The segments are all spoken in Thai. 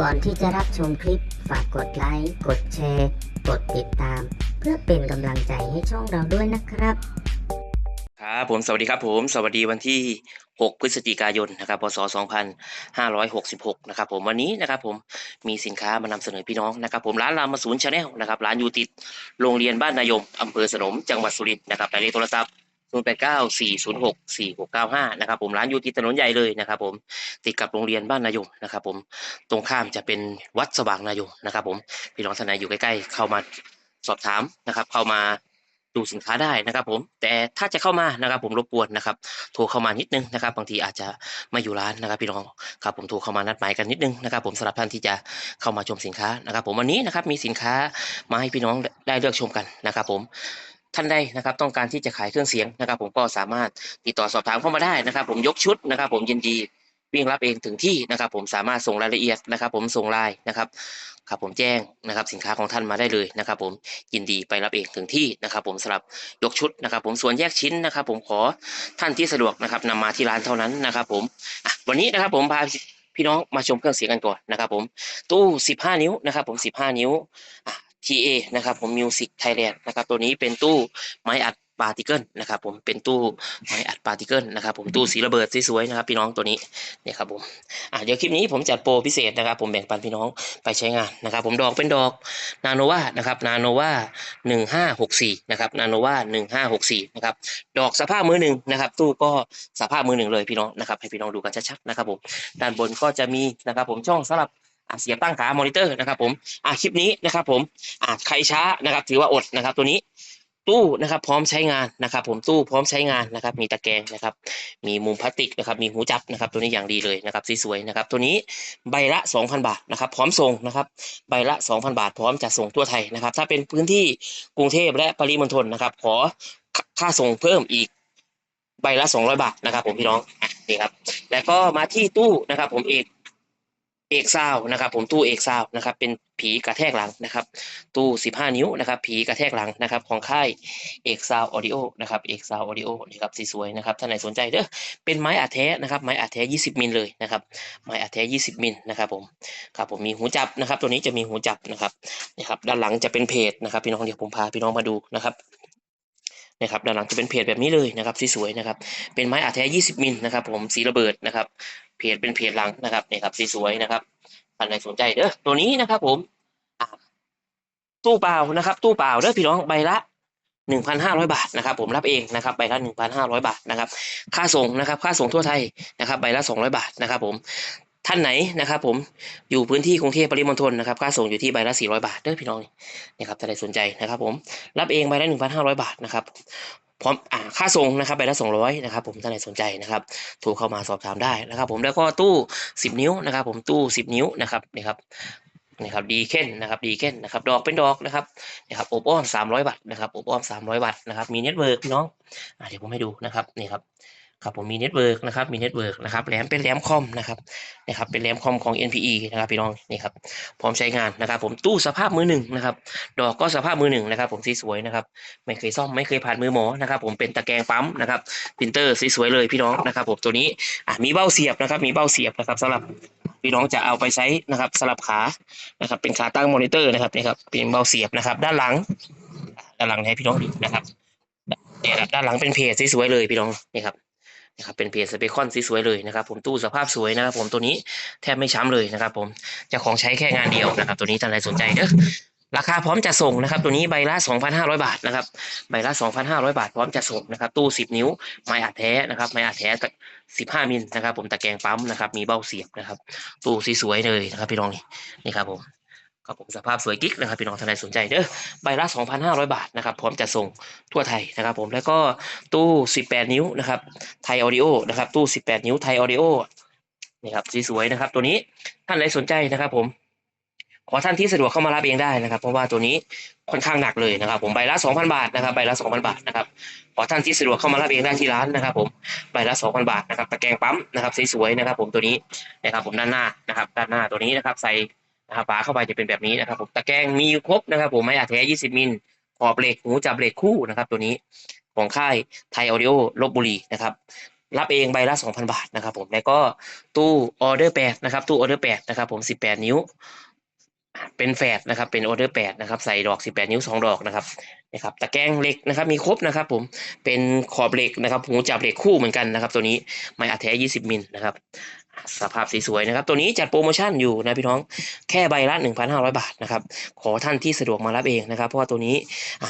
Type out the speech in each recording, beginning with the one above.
ก่อนที่จะรับชมคลิป ฝากกดไลค์ กดแชร์ กดติดตาม เพื่อเป็นกำลังใจให้ช่องเราด้วยนะครับ ครับผมสวัสดีครับผม สวัสดีวันที่ 6 พฤศจิกายนนะครับพศ 2566 นะครับผมวันนี้นะครับผมมีสินค้ามานำเสนอพี่น้องนะครับผมร้านรามาศูนย์ชาแนลนะครับร้านอยู่ติดโรงเรียนบ้านนายมอำเภอสนมจังหวัดสุรินทร์นะครับหมายเลขโทรศัพท์ 0894064695นะครับผมร้านอยู่ติดถนนใหญ่เลยนะครับผมติดกับโรงเรียนบ้านนายมนะครับผมตรงข้ามจะเป็นวัดสว่างนายมนะครับผมพี่น้องท่านไหนอยู่ใกล้ๆเข้ามาสอบถามนะครับ เข้ามาดูสินค้าได้นะครับผมแต่ถ้าจะเข้ามานะครับผมรบกวนนะครับโทรเข้ามานิดนึงนะครับ บางทีอาจจะไม่อยู่ร้านนะครับพี่น้องครับผมโทรเข้ามานัดหมายกันนิดนึงนะครับ ผมสำหรับท่านที่จะเข้ามาชมสินค้านะครับ ผมวันนี้นะครับมีสินค้ามาให้พี่น้องได้เลือกชมกันนะครับ ผม ท่านใดนะครับ ต้องการที่จะขายเครื่องเสียงนะครับ ผมก็สามารถติดต่อสอบถามเข้ามาได้นะครับ ผมยกชุดนะครับ ผมยินดีวิ่งรับเองถึงที่นะครับ ผมสามารถส่งรายละเอียดนะครับ ผมส่งไลน์นะครับครับผมแจ้งนะครับสินค้าของท่านมาได้เลยนะครับ ผมยินดีไปรับเองถึงที่นะครับ ผมสำหรับยกชุดนะครับ ผมส่วนแยกชิ้นนะครับ ผมขอท่านที่สะดวกนะครับนำมาที่ร้านเท่านั้นนะครับ ผมวันนี้นะครับ ผมพาพี่น้องมาชมเครื่องเสียงกันก่อนนะครับ ผมตู้ 15 นิ้วนะครับ ผม 15 นิ้ว TA นะครับผม Music Thailand นะครับตัวนี้เป็นตู้ไม้อัดปาร์ติเกิลนะครับผมเป็นตู้ไม้อัดปาร์ติเกิลนะครับผมตู้สีระเบิดสวยๆนะครับพี่น้องตัวนี้เนี่ยครับผมอะเดี๋ยวคลิปนี้ผมจัดโปรพิเศษนะครับ ผมแบ่งปันพี่น้องไปใช้งานนะครับ ผมดอกเป็นดอกนาโนวานะครับนาโนวาหนึ่งห้าหกสี่นะครับนาโนวาหนึ่งห้าหกสี่นะครับดอกสภาพมือหนึ่งนะครับ ตู้ก็สภาพมือหนึ่งเลยพี่น้องนะครับให้พี่น้องดูกันชัดๆนะครับผมด้านบนก็จะมีนะครับผมช่องสำหรับ เสียบตั้งขามอนิเตอร์นะครับผมอะคลิปนี้นะครับผมอ่าใครช้านะครับ ถือว่าอดนะครับ ตัวนี้ตู้นะครับพร้อมใช้งานนะครับ ผมตู้พร้อมใช้งานนะครับ มีตะแกรงนะครับ มีมุมพลาสติกนะครับ มีหูจับนะครับ ตัวนี้อย่างดีเลยนะครับสวยๆนะครับ ตัวนี้ใบละ 2,000 บาทนะครับ พร้อมส่งนะครับ ใบละ 2,000 บาท พร้อมจะส่งทั่วไทยนะครับ ถ้าเป็นพื้นที่กรุงเทพและปริมณฑลนะครับ ขอค่าส่งเพิ่มอีกใบละ 200 บาทนะครับ ผมพี่น้องนี่ครับแล้วก็มาที่ตู้นะครับ ผมเอก เอกซาวนะครับผมตู้เอกซาวนะครับเป็นผีกระแทกหลังนะครับ ตู้ 15 นิ้วนะครับผีกระแทกหลังนะครับของค่ายเอกซาวออดิโอนะครับเอกซาวออดิโอนี่ครับสีสวยนะครับท่านไหนสนใจเด้อเป็นไม้อัดแท้นะครับไม้อัดแท้ 20 มิลเลยนะครับไม้อัดแท้ 20 มิลนะครับผมครับผมมีหูจับนะครับ ตัวนี้จะมีหูจับนะครับนี่ครับด้านหลังจะเป็นเพจนะครับพี่น้องเดี๋ยวผมพาพี่น้องมาดูนะครับ นะครับด้านหลังจะเป็นเพจแบบนี้เลยนะครับสวยๆนะครับ เป็นไม้อัดแท้ 20 มิลนะครับ ผมสีระเบิดนะครับ เพจเป็นเพจหลังนะครับนี่ครับสวยๆนะครับท่านใดสนใจเด้อตัวนี้นะครับ ผมตู้เปล่านะครับ ตู้เปล่าเด้อพี่น้องใบละหนึ่งพันห้าร้อยบาทนะครับผมรับเองนะครับใบละหนึ่งพันห้าร้อยบาทนะครับ ค่าส่งนะครับ ค่าส่งทั่วไทยนะครับ ใบละสองร้อยบาทนะครับผม ท่านไหนนะครับ ผมอยู่พื้นที่กรุงเทพปริมณฑลนะครับค่าส่งอยู่ที่ใบละสี่ร้อยบาทเด้อพี่น้องนี่ครับท่านใดสนใจนะครับ ผมรับเองใบละหนึ่งพันห้าร้อยบาทนะครับพร้อมอ่าค่าส่งนะครับใบละสองร้อยนะครับผมท่านใดสนใจนะครับโทรเข้ามาสอบถามได้นะครับ ผมแล้วก็ตู้สิบนิ้วนะครับ ผมตู้สิบนิ้วนะครับนี่ครับนะครับดีเค้นนะครับดีเค้นนะครับดอกเป็นดอกนะครับนะครับอบอ้อมสามร้อยบาทนะครับอบอ้อมสามร้อยบาทนะครับมีเน็ตเวิร์กน้องอ่าเดี๋ยวผมให้ดูนะครับนี่ครับ ครับผมมีเน็ตเวิร์กนะครับมีเน็ตเวิร์กนะครับแหลมเป็นแหลมคอมนะครับนะครับเป็นแหลมคอมของ NPE นะครับพี่น้องนี่ครับพร้อมใช้งานนะครับ ผมตู้สภาพมือหนึ่งนะครับดอกก็สภาพมือหนึ่งนะครับ ผมสีสวยนะครับไม่เคยซ่อมไม่เคยผ่านมือหมอนะครับ ผมเป็นตะแกรงปั๊มนะครับพิมเตอร์สีสวยเลยพี่น้องนะครับ ผมตัวนี้อะมีเบ้าเสียบนะครับ มีเบ้าเสียบนะครับสำหรับพี่น้องจะเอาไปใช้นะครับสลับขานะครับ เป็นขาตั้งมอนิเตอร์นะครับนี่ครับเป็นเบ้าเสียบนะครับ ด้านหลัง ด้านหลังให้พี่น้องดูนะครับเนี่ยครับด้านหลังเป็นเพจสวยๆเลยพี่น้องนี่ครับ นะครับเป็นเพจสเปคอนสวยๆเลยนะครับ ผมตู้สภาพสวยนะครับผมตัวนี้แทบไม่ช้ำเลยนะครับ ผมจะของใช้แค่งานเดียวนะครับ ตัวนี้ท่านใดสนใจเด้อราคาพร้อมจะส่งนะครับ ตัวนี้ใบละ 2,500 บาทนะครับใบละ 2,500 บาท พร้อมจะส่งนะครับ ตู้ 10 นิ้ว ไม้อัดแท้นะครับ ไม้อัดแท้15 มิลนะครับ ผมตะแกรงปั๊มนะครับ มีเบ้าเสียบนะครับ ตู้สวยๆเลยนะครับพี่น้องนี่นี่ครับผม ครับผมสภาพสวยกิ๊กนะครับพี่น้องท่านใดสนใจเด้อใบละ 2,500 บาทนะครับพร้อมจะส่งทั่วไทยนะครับ ผมแล้วก็ตู้ 18 นิ้วนะครับไทยออดิโอนะครับตู้ 18 นิ้วไทยออดิโอนี่ครับสวยๆนะครับ ตัวนี้ท่านใดสนใจนะครับ ผม ขอท่านที่สะดวกเข้ามารับเองได้นะครับ เพราะว่าตัวนี้ค่อนข้างหนักเลยนะครับ ผมใบละ 2,000 บาทนะครับใบละ 2,000 บาทนะครับขอท่านที่สะดวกเข้ามารับเองได้ที่ร้านนะครับ ผมใบละ 2,000 บาทนะครับตะแกรงปั๊มนะครับสวยๆนะครับ ผมตัวนี้นะครับ ผมด้านหน้านะครับ ด้านหน้าตัวนี้นะครับ ใส่ ฝาเข้าไปจะเป็นแบบนี้นะครับผมตะแกรงมีครบนะครับ ผมไม้อัดแท้20มิลขอบเหล็กหูจับเหล็กคู่นะครับ ตัวนี้ของค่ายไทยออดิโอลบบุรีนะครับรับเองใบละ 2,000 บาทนะครับผมแล้วก็ตู้ออเดอร์8นะครับตู้ออเดอร์8นะครับผม18 นิ้ว เป็นแฝดนะครับเป็นออเดอร์8นะครับใส่ดอก 18 นิ้ว 2 ดอกนะครับนะครับตะแกรงเหล็กนะครับมีครบนะครับผมเป็นขอบเหล็กนะครับหูจับเหล็กคู่เหมือนกันนะครับ ตัวนี้ไม้อัดแท้ 20 มิลนะครับ สภาพสวยๆนะครับ ตัวนี้จัดโปรโมชั่นอยู่นะพี่น้องแค่ใบละ 1,500 บาทนะครับ ขอท่านที่สะดวกมารับเองนะครับ เพราะว่าตัวนี้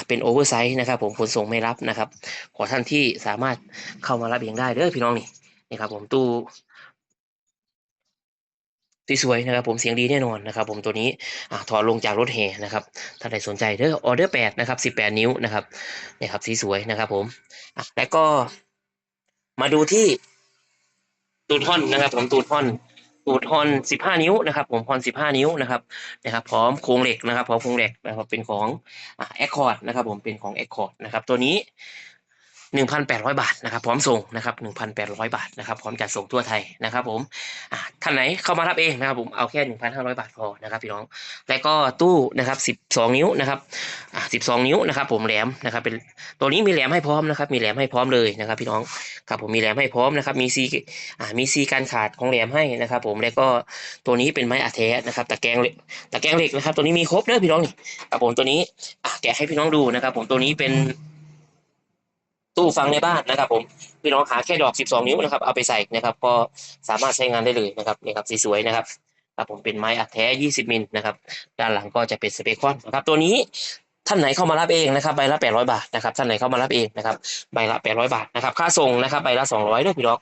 เป็นโอเวอร์ไซส์นะครับ ผมขนส่งไม่รับนะครับ ขอท่านที่สามารถเข้ามารับเองได้เด้อพี่น้องนี่นี่ครับ ผมตู้สวยนะครับ ผมเสียงดีแน่นอนนะครับ ผมตัวนี้อถอดลงจากรถแห่นะครับถ้าใครสนใจเด้อออเดอร์แปดนะครับสิบแปดนิ้วนะครับนี่ครับสีสวยนะครับ ผมแล้วก็มาดูที่ ตูดท่อนนะครับ ผมตูดท่อนตูดฮอนสิบห้านิ้วนะครับ ผมฮอนสิบห้านิ้วนะครับนะครับ พร้อมโครงเหล็กนะครับพร้อมโครงเหล็กนะครับเป็นของแอคคอร์ดนะครับ ผมเป็นของแอคคอร์ดนะครับ ตัวนี้ หนึ่งพันแปดร้อยบาทนะครับพร้อมส่งนะครับหนึ่งพันแปดร้อยบาทนะครับพร้อมจัดส่งทั่วไทยนะครับผมท่านไหนเข้ามารับเองนะครับผมเอาแค่หนึ่งพันห้าร้อยบาทพอนะครับพี่น้อง แล้วก็ตู้นะครับสิบสองนิ้วนะครับอ่าสิบสองนิ้วนะครับผมแหลมนะครับเป็นตัวนี้มีแหลมให้พร้อมนะครับมีแหลมให้พร้อมเลยนะครับพี่น้องครับผมมีแหลมให้พร้อมนะครับมีซี่มีซีการขาดของแหลมให้นะครับ ผมแล้วก็ตัวนี้เป็นไม้อัดแท้นะครับตะแกรงเหล็กตะแกรงเหล็กนะครับ ตัวนี้มีครบเด้อพี่น้องนี่ครับผมตัวนี้แกะให้พี่น้องดูนะครับ ผมตัวนี้เป็น ตู้ฟังในบ้านนะครับ ผมพี่น้องหาแค่ดอก 12 นิ้วนะครับเอาไปใส่นะครับ ก็สามารถใช้งานได้เลยนะครับนี่ครับสวยๆนะครับครับผมเป็นไม้อัดแท้ 20 มิลนะครับ ด้านหลังก็จะเป็นสเปคอนนะครับ ตัวนี้ท่านไหนเข้ามารับเองนะครับใบละ 800 บาทนะครับ ท่านไหนเข้ามารับเองนะครับใบละ 800 บาทนะครับ ค่าส่งนะครับใบละ 200ด้วยพี่น้อง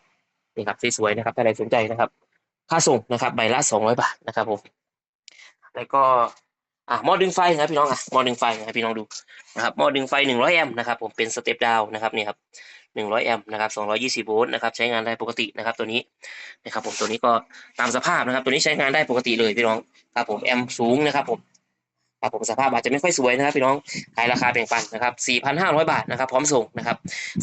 นี่ครับสวยๆนะครับถ้าใครสนใจนะครับ ค่าส่งนะครับใบละสองร้อยบาทนะครับผมแล้วก็ อะหม้อดึงไฟนะครับพี่น้องอะหม้อดึงไฟนะครับพี่น้องดูนะครับหม้อดึงไฟหนึ่งร้อยแอมป์นะครับผมเป็นสเต็ปดาวนะครับนี่ครับหนึ่งร้อยแอมป์นะครับสองร้อยี่สิบโวลต์นะครับใช้งานได้ปกตินะครับตัวนี้นะครับผมตัวนี้ก็ตามสภาพนะครับ ตัวนี้ใช้งานได้ปกติเลยพี่น้องครับผมแอมป์สูงนะครับผมครับผมสภาพอาจจะไม่ค่อยสวยนะครับพี่น้องขายราคาแบ่งปันนะครับ 4,500 บาทนะครับพร้อมส่งนะครับ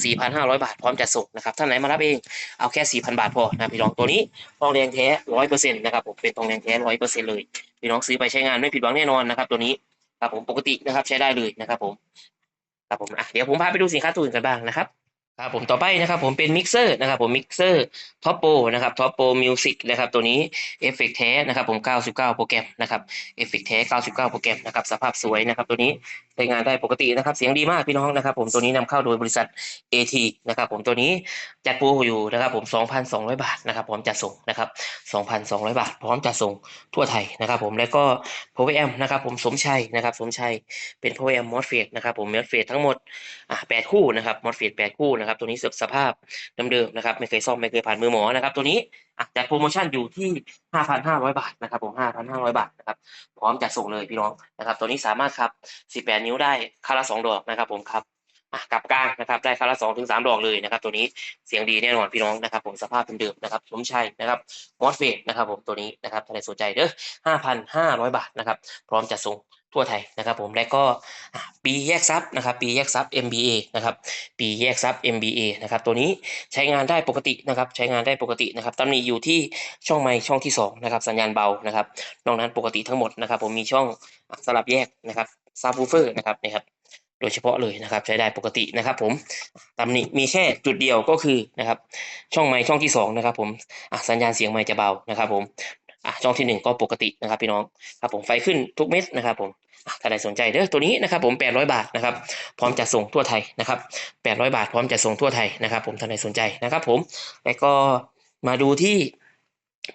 4,500 บาทพร้อมจัดส่งนะครับท่านไหนมารับเองเอาแค่ 4,000 บาทพอนะพี่น้องตัวนี้ทองแดงแท้ร้อยเปอร์เซ็นต์นะครับผมเป็นทองแดงแท้ร้อยเปอร์เซ็นต์เลย พี่น้องซื้อไปใช้งานไม่ผิดหวังแน่นอนนะครับ ตัวนี้ครับผมปกตินะครับใช้ได้เลยนะครับ ผมครับผมอะเดี๋ยวผมพาไปดูสินค้าตัวอื่นกันบ้างนะครับครับผมต่อไปนะครับผมเป็นมิกเซอร์นะครับผมมิกเซอร์ท็อปโปนะครับท็อปโปมิวสิกนะครับตัวนี้เอฟเฟกแท้นะครับผม 99 โปรแกรมนะครับเอฟเฟกแท้ 99 โปรแกรมนะครับสภาพสวยนะครับตัวนี้ ช้งานได้ปกตินะครับ เสียงดีมากพี่น้องนะครับ ผมตัวนี้นำเข้าโดยบริษัท AT นะครับ ผมตัวนี้จัดโปรอยู่นะครับ ผม 2,200 บาทนะครับพร้อมจัดส่งนะครับ 2,200 บาท พร้อมจัดส่งทั่วไทยนะครับ ผมแล้วก็ Power Amp นะครับ ผมสมชัยนะครับ สมชัยเป็น Power Amp MOSFET นะครับ ผม MOSFET ทั้งหมดอ่า8คู่นะครับ MOSFET 8คู่นะครับ ตัวนี้เสือสภาพเดิมๆนะครับ ไม่เคยซ่อมไม่เคยผ่านมือหมอนะครับ ตัวนี้อ่โปรโมชั่นอยู่ที่ 5,500 บาทนะครับผม 5,500 บาทนะครับพร้อมจัดส่งเลยพี่น้องนะครับตัวนี้สามารถครับ 18 นิ้วได้คาละ2ดอกนะครับผมครับกับกลางนะครับได้คาละ2ถึง3ดอกเลยนะครับตัวนี้เสียงดีแน่นอนพี่น้องนะครับผมสภาพเดิมๆนะครับสมชัยนะครับมอสเฟตนะครับผมตัวนี้นะครับถ้าใครสนใจเด้อห้าพันห้าร้อยบาทนะครับพร้อมจะส่ง ทั่วไทยนะครับผมและก็ปีแยกซับนะครับปีแยกซับ MBA นะครับปีแยกซับ MBA นะครับตัวนี้ใช้งานได้ปกตินะครับใช้งานได้ปกตินะครับตำหนิอยู่ที่ช่องไมค์ช่องที่สองนะครับสัญญาณเบานะครับนอกนั้นปกติทั้งหมดนะครับผมมีช่องสลับแยกนะครับซับวูเฟอร์นะครับนะครับโดยเฉพาะเลยนะครับใช้ได้ปกตินะครับผมตำหนิมีแค่จุดเดียวก็คือนะครับช่องไมค์ช่องที่สองนะครับผมสัญญาณเสียงไมค์จะเบานะครับผม อะช่องที่หนึ่งก็ปกตินะครับพี่น้องครับผมไฟขึ้นทุกเม็ดนะครับผมถ้าใครสนใจเด้อตัวนี้นะครับผม800 บาทนะครับพร้อมจะส่งทั่วไทยนะครับ800 บาทพร้อมจะส่งทั่วไทยนะครับผมท่านใดสนใจนะครับผมแล้วก็มาดูที่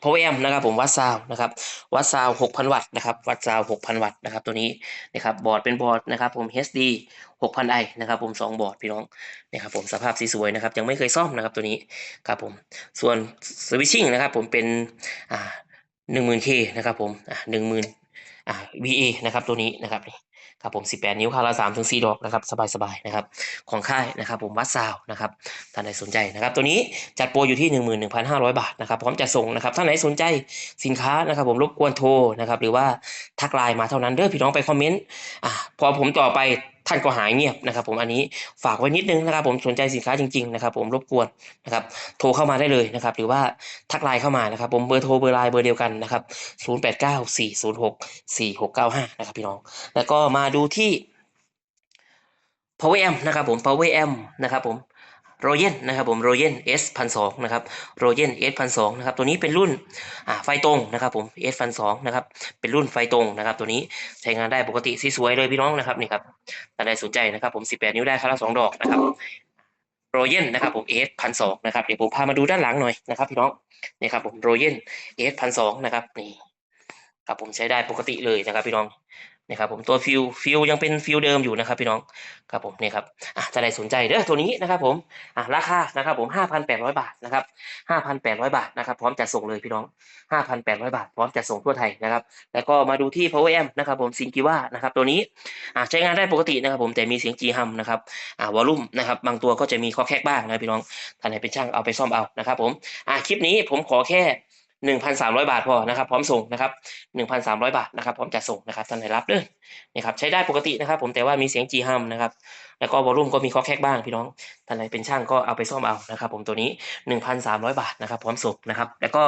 power amp นะครับผมวัดซาวนะครับวัดซาว6,000 วัตต์นะครับวัดซาว6,000 วัตต์นะครับตัวนี้นะครับบอร์ดเป็นบอร์ดนะครับผม HD 6,000 i นะครับผมสองบอร์ดพี่น้องนะครับผมสภาพสีสวยนะครับยังไม่เคยซ่อมนะครับตัวนี้ครับผมส่วนสวิตชิ่งนะครับผมเป็นอ่า หนึ่งหมื่นเคนะครับผมอะหนึ่งหมื่นอะ VA นะครับตัวนี้นะครับ ครับผม 18 นิ้วคารา3ถึง4ดอกนะครับสบายๆนะครับของค่ายนะครับผมวัดซาวนะครับท่านใดสนใจนะครับตัวนี้จัดโปรอยู่ที่ 11,500 บาทนะครับพร้อมจะส่งนะครับท่านไหนสนใจสินค้านะครับผมรบกวนโทรนะครับหรือว่าทักไลน์มาเท่านั้นเด้อพี่น้องไปคอมเมนต์อ่าพอผมต่อไปท่านก็หายเงียบนะครับ ผมอันนี้ฝากไว้นิดนึงนะครับ ผมสนใจสินค้าจริงๆนะครับ ผมรบกวนนะครับ โทรเข้ามาได้เลยนะครับ หรือว่าทักไลน์เข้ามานะครับ ผมเบอร์โทรเบอร์ไลน์เบอร์เดียวกันนะครับ 0894064695 นะครับพี่น้อง แล้วก็มาดูที่ power amp นะครับผม power amp นะครับผมโรเยนนะครับผมโรเยน S พันสองนะครับโรเยน S พันสองนะครับตัวนี้เป็นรุ่นไฟตรงนะครับผม S พันสองนะครับเป็นรุ่นไฟตรงนะครับตัวนี้ใช้งานได้ปกติสวยเลยพี่น้องนะครับนี่ครับถ้าใครสนใจนะครับผม 18 นิ้วได้ครั้งละสองดอกนะครับโรเยนนะครับผม S พันสองนะครับเดี๋ยวผมพามาดูด้านหลังหน่อยนะครับพี่น้องนี่ครับผมโรเยน S พันสองนะครับนี่ครับผมใช้ได้ปกติเลยนะครับพี่น้อง นะครับผมตัวฟิวฟิวยังเป็นฟิวเดิมอยู่นะครับพี่น้องครับผมนี่ครับอะถ้าใครสนใจเด้อตัวนี้นะครับผมอะราคานะครับผม5,800 บาทนะครับ5,800 บาทนะครับพร้อมจัดส่งเลยพี่น้อง 5,800 บาท พร้อมจัดส่งทั่วไทยนะครับแล้วก็มาดูที่ Power Amp นะครับผมซิงกิว่านะครับตัวนี้อะใช้งานได้ปกตินะครับผมแต่มีเสียงจีฮัมนะครับอ่าวอลลุ่มนะครับบางตัวก็จะมีข้อแคกบ้างนะพี่น้องท่านไหนเป็นช่างเอาไปซ่อมเอานะครับผมอะคลิปนี้ผมขอแค่ 1,300 บาทพอนะครับพร้อมส่งนะครับ1,300 บาทนะครับพร้อมจัดส่งนะครับท่านไหนรับเด้อนะครับใช้ได้ปกตินะครับ ผมแต่ว่ามีเสียงจีฮัมนะครับ แล้วก็วอลลุ่มก็มีข้อแคกบ้างพี่น้องท่านไหนเป็นช่างก็เอาไปซ่อมเอานะครับผมตัวนี้ 1,300 บาทนะครับพร้อมส่งนะครับแล้วก็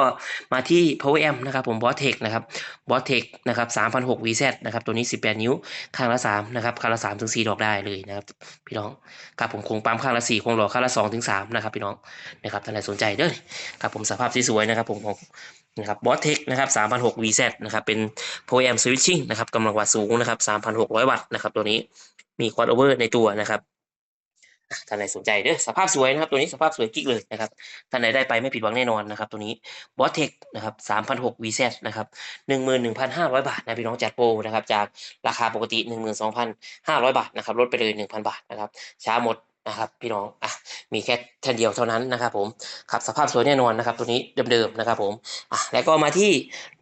มาที่ Power a m นะครับผม Boss Tech นะครับ Boss Tech นะครับ3,600 VZ นะครับตัวนี้ 18 นิ้วข้างละ3นะครับข้างละ3ถึง4ดอกได้เลยนะครับพี่น้องครับผมคงปั๊มข้างละ4คงหล่อข้างละ2ถึง3นะครับพี่น้องนะครับท่านไหนสนใจเด้อครับผมสภาพสวยๆนะครับผมของ นะครับ Boss Tech นะครับ3,600 VZ นะครับ เป็น Power Amp Switching นะครับกำลังวัดสูงนะครับ 3,600 วัตต์นะครับ ตัวนี้มี Quad Over ในตัวนะครับท่านไหนสนใจเด้อสภาพสวยนะครับ ตัวนี้สภาพสวยกิ๊กเลยนะครับท่านไหนได้ไปไม่ผิดหวังแน่นอนนะครับ ตัวนี้บอสเทคนะครับ3,600 VZ นะครับ11,500บาทนะพี่น้องจัดโปรนะครับ จากราคาปกติ12,500บาทนะครับลดไปเลย1,000บาทนะครับช้าหมด นะครับพี่น้องอะมีแค่แท่นเดียวเท่านั้นนะครับผมครับสภาพสวยแน่นอนนะครับตัวนี้เดิมๆนะครับผมอะแล้วก็มาที่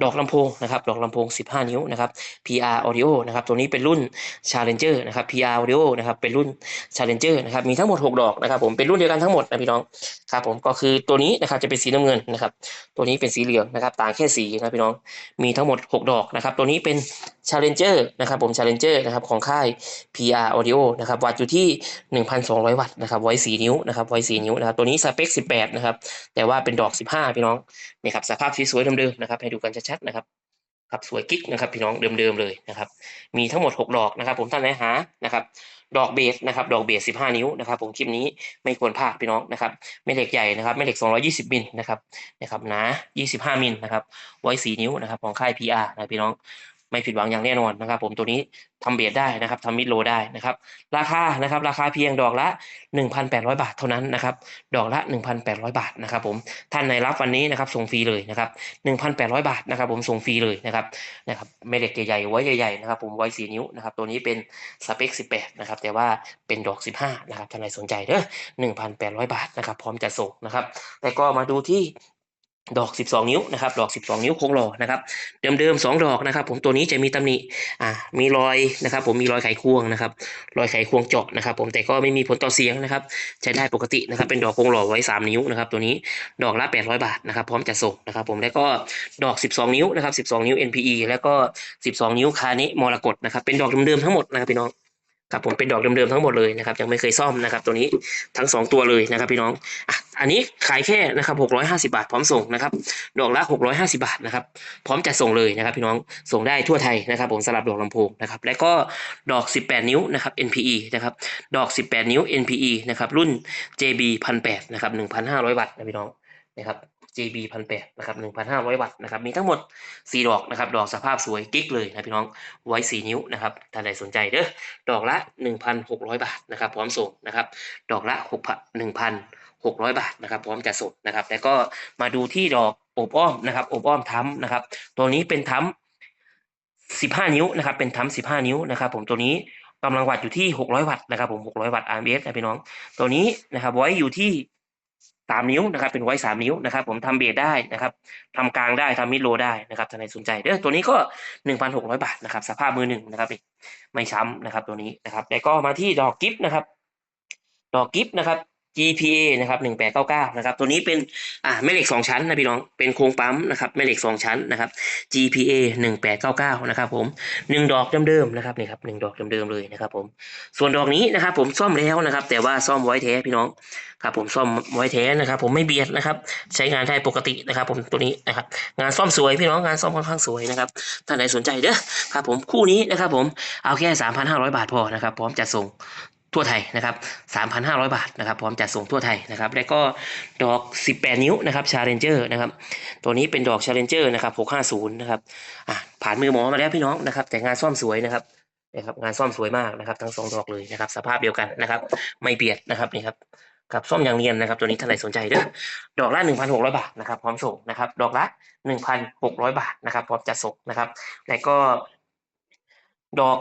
ดอกลำโพงนะครับดอกลำโพง 15 นิ้วนะครับ PR Audio นะครับตัวนี้เป็นรุ่น Challenger นะครับ PR Audio นะครับเป็นรุ่น Challenger นะครับมีทั้งหมด 6 ดอกนะครับผมเป็นรุ่นเดียวกันทั้งหมดนะพี่น้องครับผมก็คือตัวนี้นะครับจะเป็นสีน้ำเงินนะครับตัวนี้เป็นสีเหลืองนะครับต่างแค่สีนะพี่น้องมีทั้งหมด 6 ดอกนะครับตัวนี้เป็น Challenger นะครับผม Challenger นะครับของค่าย PR Audio นะครับวัดอยู่ที่ 1,200วัตต์นะครับไว้4นิ้วนะครับไว้4นิ้วนะครับตัวนี้สเปค 18 นะครับ แต่ว่าเป็นดอก 15 พี่น้องนี่ครับสภาพสวยๆเดิมๆนะครับให้ดูกันชัดๆนะครับครับสวยกิ๊กนะครับพี่น้องเดิมๆเลยนะครับ มีทั้งหมด 6 ดอกนะครับ ผมท่านไหนหานะครับ ดอกเบสนะครับ ดอกเบส 15 นิ้วนะครับ ผมคลิปนี้ไม่ควรพลาดพี่น้องนะครับแม่เหล็กใหญ่นะครับแม่เหล็ก 220 มิลนะครับนะครับหนา 25 มิลนะครับ ไว้ 4 นิ้วนะครับของค่าย PR นะพี่น้อง ไม่ผิดหวังอย่างแน่นอนนะครับ ผมตัวนี้ทำเบสได้นะครับทำมิดโลได้นะครับ ราคานะครับ ราคาเพียงดอกละ 1,800 บาทเท่านั้นนะครับ ดอกละ 1,800 บาทนะครับ ผมท่านไหนรับวันนี้นะครับส่งฟรีเลยนะครับ 1,800 บาทนะครับ ผมส่งฟรีเลยนะครับนะครับแม่เล็กใหญ่ๆไว้ใหญ่ๆนะครับผมไว้4นิ้วนะครับ ตัวนี้เป็นสเปค 18 นะครับ แต่ว่าเป็นดอก 15 นะครับท่านใดสนใจเด้อ1,800 บาทนะครับ พร้อมจะส่งนะครับ แต่ก็มาดูที่ ดอก 12 นิ้วนะครับ ดอก 12 นิ้วโค้งหล่อนะครับ เดิมๆ2ดอกนะครับ ผมตัวนี้จะมีตำหนิอ่ามีรอยนะครับ ผมมีรอยไขควงนะครับ รอยไขควงเจาะนะครับ ผมแต่ก็ไม่มีผลต่อเสียงนะครับ ใช้ได้ปกตินะครับ เป็นดอกโค้งหล่อไว้ 3 นิ้วนะครับ ตัวนี้ดอกละ 800 บาทนะครับ พร้อมจะส่งนะครับ ผมแล้วก็ดอก 12 นิ้วนะครับ 12 นิ้ว NPE แล้วก็ 12 นิ้วคานิมรกตนะครับ เป็นดอกเดิมๆทั้งหมดนะครับพี่น้อง ครับผมเป็นดอกเดิมๆทั้งหมดเลยนะครับยังไม่เคยซ่อมนะครับตัวนี้ทั้ง 2 ตัวเลยนะครับพี่น้องอะอันนี้ขายแค่นะครับ650 บาทพร้อมส่งนะครับดอกละ 650 บาทนะครับพร้อมจะส่งเลยนะครับพี่น้องส่งได้ทั่วไทยนะครับผมสำหรับดอกลำโพงนะครับแล้วก็ดอก 18 นิ้วนะครับ NPE นะครับดอก 18 นิ้ว NPE นะครับรุ่น JB 1,800นะครับ1,500วัตต์นะพี่น้องนะครับ JB 1,800นะครับ1,500วัตต์นะครับมีทั้งหมด4ดอกนะครับดอกสภาพสวยกิ๊กเลยนะพี่น้องไว้4นิ้วนะครับท่านใดสนใจเด้อดอกละ1,600บาทนะครับพร้อมส่งนะครับดอกละ6,1,600บาทนะครับพร้อมจะส่งนะครับแล้วก็มาดูที่ดอกอบอ้อมนะครับอบอ้อมทั้มนะครับตัวนี้เป็นทั้ม15นิ้วนะครับเป็นทั้ม15นิ้วนะครับผมตัวนี้กำลังวัดอยู่ที่ 600 วัตต์นะครับผม 600 วัตต์ RMS นะพี่น้อง ตัวนี้นะครับไว้อยู่ที่ สามนิ้วนะครับเป็นไว้3นิ้วนะครับ ผมทำเบสได้นะครับทำกลางได้ทำมิดโลได้นะครับท่านใดสนใจเด้อตัวนี้ก็หนึ่งพันหกร้อยบาทนะครับ สภาพมือหนึ่งนะครับนี่ไม่ช้ำนะครับตัวนี้นะครับแล้วก็มาที่ดอกกิฟต์นะครับ ดอกกิฟต์นะครับ GPA นะครับ1899นะครับ ตัวนี้เป็นอ่าแม่เหล็ก 2 ชั้นนะพี่น้อง เป็นโครงปั๊มนะครับแม่เหล็ก 2 ชั้นนะครับ GPA 1899นะครับผมหนึ่งดอกเดิมๆนะครับนี่ครับหนึ่งดอกเดิมๆเลยนะครับผม ส่วนดอกนี้นะครับ ผมซ่อมแล้วนะครับ แต่ว่าซ่อมไว้แท้พี่น้องครับ ผมซ่อมไว้แท้นะครับ ผมไม่เบียดนะครับ ใช้งานได้ปกตินะครับ ผมตัวนี้นะครับ งานซ่อมสวยพี่น้องงานซ่อมค่อนข้างสวยนะครับท่านใดสนใจเด้อครับ ผมคู่นี้นะครับ ผมเอาแค่ 3,500 บาทพอนะครับ พร้อมจะส่ง ทั่วไทยนะครับ 3,500 บาทนะครับพร้อมจัดส่งทั่วไทยนะครับ แล้วก็ดอก 18 นิ้วนะครับ Challenger นะครับ ตัวนี้เป็นดอก Challenger นะครับ 650 นะครับอะผ่านมือหมอมาแล้วพี่น้องนะครับ แต่งานซ่อมสวยนะครับนะครับงานซ่อมสวยมากนะครับทั้งสองดอกเลยนะครับ สภาพเดียวกันนะครับ ไม่เบียดนะครับนี่ครับกับซ่อมอย่างเนียนนะครับ ตัวนี้ท่านใดสนใจเด้อดอกละ 1,600 บาทนะครับพร้อมส่งนะครับ ดอกละ 1,600 บาทนะครับ พร้อมจัดส่งนะครับ แล้วก็ดอก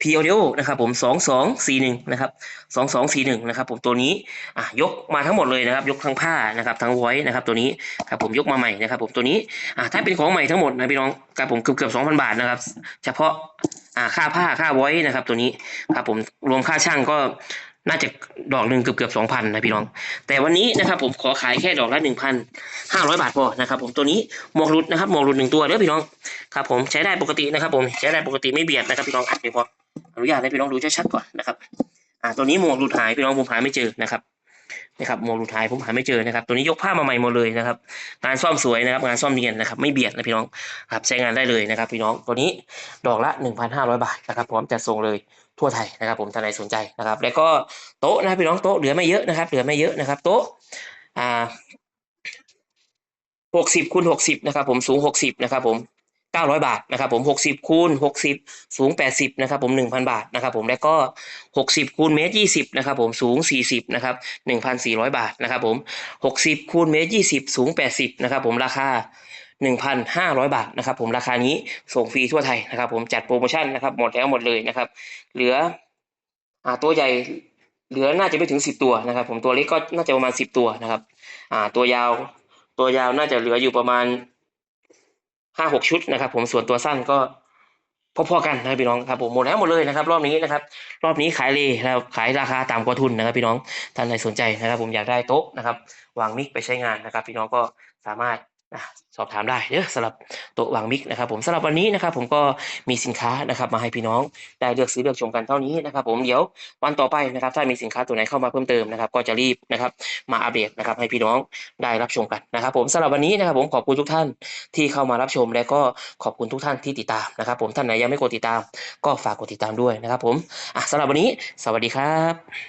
พีโอเดโอนะครับผมสองสองสี่หนึ่งนะครับสองสองสี่หนึ่งนะครับผมตัวนี้อะยกมาทั้งหมดเลยนะครับ ยกทั้งผ้านะครับทั้งไว้นะครับตัวนี้ครับผมยกมาใหม่นะครับ ผมตัวนี้อะถ้าเป็นของใหม่ทั้งหมดนะพี่น้องครับผมเกือบเกือบสองพันบาทนะครับ เฉพาะอ่าค่าผ้าค่าไว้นะครับ ตัวนี้ครับผมรวมค่าช่างก็น่าจะดอกหนึ่งเกือบเกือบสองพันนะพี่น้อง แต่วันนี้นะครับผมขอขายแค่ดอกละหนึ่งพันห้าร้อยบาทพอนะครับผมตัวนี้หมวกหลุดนะครับหมวกหลุดหนึ่งตัวเด้อพี่น้องครับผมใช้ได้ปกตินะครับผมใช้ได้ปกติไม่เบียดนะครับพี่น้องอัดไปพอ อนุญาตให้พี่น้องดูชัดๆก่อนนะครับอ่าตัวนี้หมวกหลุดหายพี่น้องผมหาไม่เจอนะครับนะครับหมวกหลุดหายผมหาไม่เจอนะครับ ตัวนี้ยกผ้ามาใหม่หมดเลยนะครับ งานซ่อมสวยนะครับ งานซ่อมเนียนนะครับ ไม่เบียดนะพี่น้องครับใช้งานได้เลยนะครับพี่น้องตัวนี้ดอกละ 1,500 บาทนะครับพร้อมจัดส่งเลยทั่วไทยนะครับผมท่านใดสนใจนะครับ แล้วก็โต๊ะนะพี่น้องโต๊ะเหลือไม่เยอะนะครับ เหลือไม่เยอะนะครับ โต๊ะอ่าหกสิบคูณหกสิบนะครับผมสูงหกสิบนะครับผม เก้าร้อยบาทนะครับผมหกสิบคูณหกสิบสูงแปดสิบนะครับผมหนึ่งพันบาทนะครับผม แล้วก็หกสิบคูณเมตรยี่สิบนะครับผม สูงสี่สิบนะครับหนึ่งพันสี่ร้อยบาทนะครับผมหกสิบคูณเมตรยี่สิบสูงแปดสิบนะครับผม ราคาหนึ่งพันห้าร้อยบาทนะครับผม ราคานี้ส่งฟรีทั่วไทยนะครับผม จัดโปรโมชั่นนะครับ หมดแล้วหมดเลยนะครับ เหลืออ่าตัวใหญ่เหลือน่าจะไม่ถึงสิบตัวนะครับ ผม ตัวเล็กก็น่าจะประมาณสิบตัวนะครับอ่าตัว ยาว ตัวยาวน่าจะเหลืออยู่ประมาณ ห้าหกชุดนะครับ ผมส่วนตัวสั้นก็พอๆกันนะครับพี่น้องครับผมหมดแล้วหมดเลยนะครับ รอบนี้นะครับ รอบนี้ขายเลยนะครับขายราคาตามกว่าทุนนะครับ พี่น้องท่านใดสนใจนะครับ ผมอยากได้โต๊ะนะครับ วางมิกไปใช้งานนะครับ พี่น้องก็สามารถ สอบถามได้เด้อสำหรับโต๊ะวางมิกนะครับผมสำหรับวันนี้นะครับผมก็มีสินค้านะครับมาให้พี่น้องได้เลือกซื้อเลือกชมกันเท่านี้นะครับผมเดี๋ยววันต่อไปนะครับถ้ามีสินค้าตัวไหนเข้ามาเพิ่มเติมนะครับก็จะรีบนะครับมาอัปเดตนะครับให้พี่น้องได้รับชมกันนะครับ ผมสำหรับวันนี้นะครับผมขอบคุณทุกท่านที่เข้ามารับชม และก็ขอบคุณทุกท่านที่ติดตามนะครับผมท่านไหนยังไม่กดติดตาม ก็ฝากกดติดตามด้วยนะครับผมอะสำหรับวันนี้ สวัสดีครับ